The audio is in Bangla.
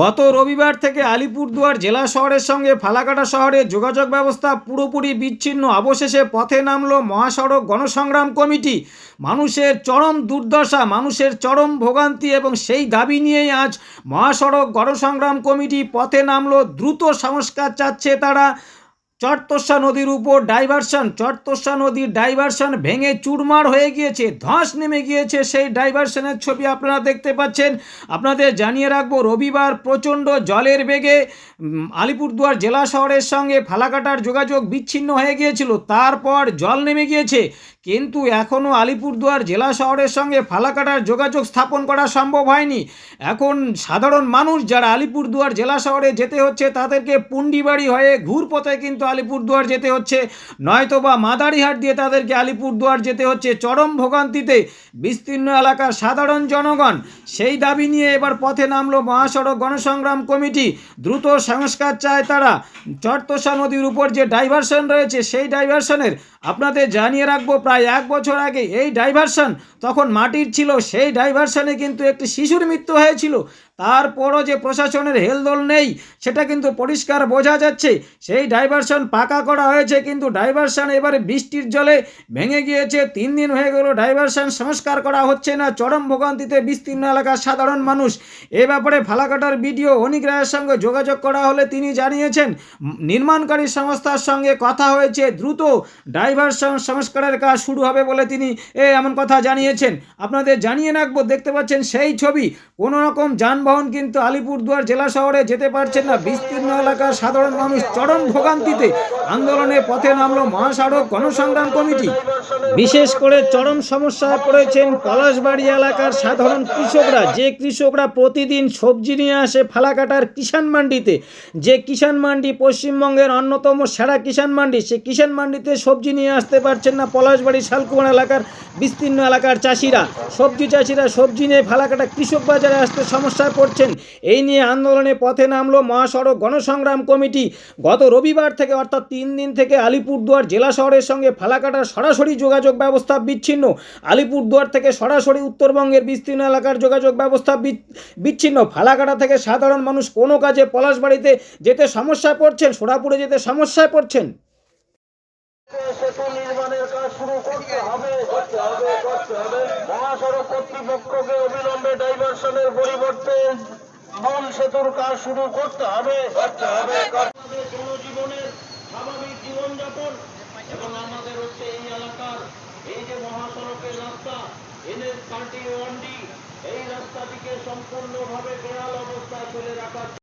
গত রবিবার থেকে আলিপুরদুয়ার জেলা শহরের সঙ্গে ফালাকাটা শহরের যোগাযোগ ব্যবস্থা পুরোপুরি বিচ্ছিন্ন। অবশেষে পথে নামলো মহাসড়ক গণসংগ্রাম কমিটি। মানুষের চরম দুর্দশা, মানুষের চরম ভোগান্তি এবং সেই দাবি নিয়েই আজ মহাসড়ক গণসংগ্রাম কমিটি পথে নামলো। দ্রুত সংস্কার চাচ্ছে তারা। চটতোষা নদীর উপর ডাইভারশন চটতোষা নদীর ডাইভারশন ভেঙে চুরমার হয়ে গিয়েছে, ধস নেমে গিয়েছে সেই ডাইভারশনের ছবি আপনারা দেখতে পাচ্ছেন। আপনাদের জানিয়ে রাখব, রবিবার প্রচণ্ড জলের বেগে আলিপুরদুয়ার জেলা শহরের সঙ্গে ফালাকাটার যোগাযোগ বিচ্ছিন্ন হয়ে গিয়েছিল, তারপর জল নেমে গিয়েছে। কিন্তু এখনও আলিপুরদুয়ার জেলা শহরের সঙ্গে ফালাকাটার যোগাযোগ স্থাপন করা সম্ভব হয়নি। এখন সাধারণ মানুষ যারা আলিপুরদুয়ার জেলা শহরে যেতে হচ্ছে, তাদেরকে পুন্ডিবাড়ি হয়ে ঘুরপথে কিন্তু আলিপুরদুয়ার যেতে হচ্ছে। নয়তো বা মাদারিহাট দিয়ে তাদেরকে আলিপুরদুয়ার যেতে হচ্ছে। চরম ভোগান্তিতে বিস্তীর্ণ এলাকার সাধারণ জনগণ সেই দাবি নিয়ে এবার পথে নামলো মহাসড়ক গণসংগ্রাম কমিটি। দ্রুত সংস্কার চায় তারা। চটতোষা নদীর উপর যে ডাইভারশন রয়েছে, সেই ডাইভারশনের আপনাদের জানিয়ে রাখব, প্রায় এক বছর আগে এই ডাইভারশন তখন মাটির ছিল, সেই ডাইভারশনে কিন্তু একটি শিশুর মৃত্যু হয়েছিল। তারপরও যে প্রশাসনের হেলদোল নেই, সেটা কিন্তু পরিষ্কার বোঝা যাচ্ছে। সেই ডাইভারশন পাকা করা হয়েছে, কিন্তু ডাইভারশন এবারে বৃষ্টির জলে ভেঙে গিয়েছে। তিন দিন হয়ে গেল ডাইভারশন সংস্কার করা হচ্ছে না, চরম ভোগান্তিতে বিস্তীর্ণ এলাকার সাধারণ মানুষ। এ ব্যাপারে ফালাকাটার বিডিও অনিক রায়ের সঙ্গে যোগাযোগ করা হলে তিনি জানিয়েছেন, নির্মাণকারী সংস্থার সঙ্গে কথা হয়েছে, দ্রুত ডাইভারশন সংস্কারের কাজ শুরু হবে বলে তিনি এ এমন কথা জানিয়েছেন। আপনাদের জানিয়ে রাখব, দেখতে পাচ্ছেন সেই ছবি, কোনো রকম যানবাহন কিন্তু আলিপুরদুয়ার জেলা শহরে যেতে পারছেন না, বিস্তীর্ণ এলাকার সাধারণ মানুষ, চরম ভোগান্তিতে। আন্দোলনে পথে নামলো মহাসড়ক গণসংগ্রাম কমিটি। বিশেষ করে চরম সমস্যায় পড়েছেন পলাশবাড়ি এলাকার সাধারণ কৃষকরা। যে কৃষকরা প্রতিদিন সবজি নিয়ে আসে ফালাকাটার কিষাণ মান্ডিতে। যে কিষাণ মান্ডি পশ্চিমবঙ্গের অন্যতম সেরা কিষাণ মান্ডি, সে কিষাণ মান্ডিতে সবজি নিয়ে আসতে পারছেন না পলাশবাড়ি শালকুমার এলাকার বিস্তীর্ণ এলাকার চাষিরা। সবজি চাষিরা সবজি নিয়ে ফালাকাটা কৃষক বাজারে আসতে সমস্যায় পড়ছেন। এই নিয়ে আন্দোলনে পথে নামলো মহাসড়ক গণসংগ্রাম কমিটি। গত রবিবার থেকে অর্থাৎ তিন দিন থেকে আলিপুরদুয়ার জেলা শহরের সঙ্গে ফালাকাটার সরাসরি যোগাযোগ ব্যবস্থা বিচ্ছিন্ন। আলিপুরদুয়ার থেকে সরাসরি উত্তরবঙ্গের বিস্তীর্ণ এলাকার যোগাযোগ ব্যবস্থা বিচ্ছিন্ন। ফালাকাটা থেকে সাধারণ মানুষ কোনো কাজে পলাশবাড়িতে যেতে সমস্যায় পড়ছেন? সোনাপুরে যেতে সমস্যায় পড়ছেন? পরিবর্তে মূল সেতুর কাজ শুরু করতে হবে। করতে হবে স্বাভাবিক জীবনযাপন এবং আমাদের হচ্ছে এই এলাকার এই যে মহাসড়কের রাস্তা এনএস থার্টি ওয়ান ডি এই রাস্তাটিকে সম্পূর্ণভাবে বেহাল অবস্থায় ফেলে রাখার